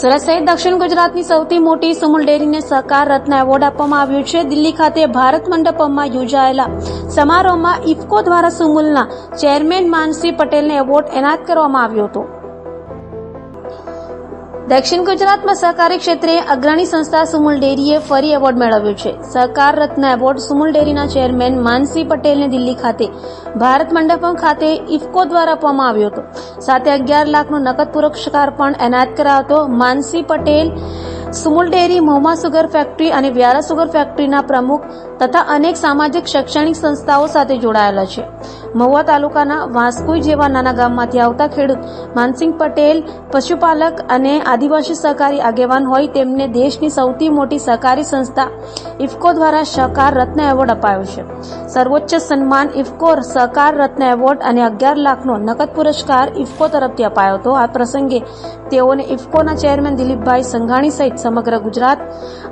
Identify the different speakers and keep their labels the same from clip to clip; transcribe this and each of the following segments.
Speaker 1: સુરત સહિત દક્ષિણ ગુજરાતની સૌથી મોટી સુમુલ ડેરીને સહકાર રત્ન એવોર્ડ આપવામાં આવ્યો છે. દિલ્હી ખાતે ભારત મંડપમમાં યોજાયેલા સમારોહમાં ઇફકો દ્વારા સુમુલના ચેરમેન માનસી પટેલને એવોર્ડ એનાયત કરવામાં આવ્યો હતો. દક્ષિણ ગુજરાતમાં સહકારી ક્ષેત્રે અગ્રણી સંસ્થા સુમુલ ડેરીએ ફરી એવોર્ડ મેળવ્યો છે. સહકાર રત્ન એવોર્ડ સુમુલ ડેરીના ચેરમેન માનસી પટેલને દિલ્હી ખાતે, ભારત મંડપમ ખાતે ઇફકો દ્વારા આપવામાં આવ્યો હતો. સાથે અગિયાર લાખનો નકદ પુરસ્કાર પણ એનાયત કરાયો હતો માનસી પટેલ સુમુલ ડેરી મહુમા સુગર ફેક્ટરી અને વ્યારા સુગર ફેક્ટરીના પ્રમુખ તથા અનેક સામાજિક શૈક્ષણિક સંસ્થાઓ સાથે જોડાયેલા છે. મહુવા તાલુકાના વાંસકુઈ જેવા નાના ગામમાંથી આવતા ખેડૂત માનસિંહ પટેલ, પશુપાલક અને આદિવાસી સહકારી આગેવાન હોય તેમને દેશની સૌથી મોટી સહકારી સંસ્થા ઇફકો દ્વારા સહકાર રત્ન એવોર્ડ અપાયો છે. સર્વોચ્ચ સન્માન ઇફકો સહકાર રત્ન એવોર્ડ અને અગિયાર લાખનો નકદ પુરસ્કાર ઇફકો તરફથી અપાયો હતો. આ પ્રસંગે તેઓને ઇફકોના ચેરમેન દિલીપભાઈ સંઘાણી સહિત સમગ્ર ગુજરાત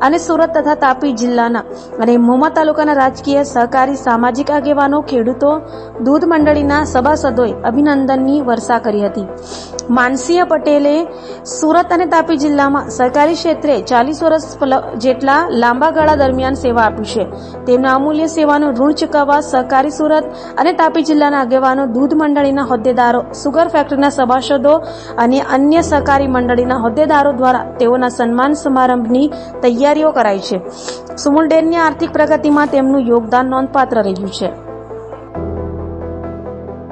Speaker 1: અને સુરત તથા તાપી જિલ્લાના અને મોમા તાલુકાના રાજકીય, સહકારી, સામાજિક આગેવાનો, ખેડૂતો, દૂધ મંડળીના સભાસદોએ અભિનંદનની વર્ષા કરી હતી. માનસીય પટેલે સુરત અને તાપી જિલ્લામાં સરકારી ક્ષેત્રે ચાલીસ વર્ષ જેટલા લાંબા ગાળા દરમિયાન સેવા આપી છે. તેમના અમૂલ્ય સેવાનું ઋણ ચૂકવવા સહકારી સુરત અને તાપી જિલ્લાના આગેવાનો, દૂધ મંડળીના હોદ્દેદારો, સુગર ફેક્ટરીના સભાસદો અને અન્ય સહકારી મંડળીના હોદ્દેદારો દ્વારા તેઓના સન્માન સમારંભની તૈયારીઓ કરાઈ છે. સુમુલ ડેરીની આર્થિક પ્રગતિમાં તેમનું યોગદાન નોંધપાત્ર રહ્યું છે.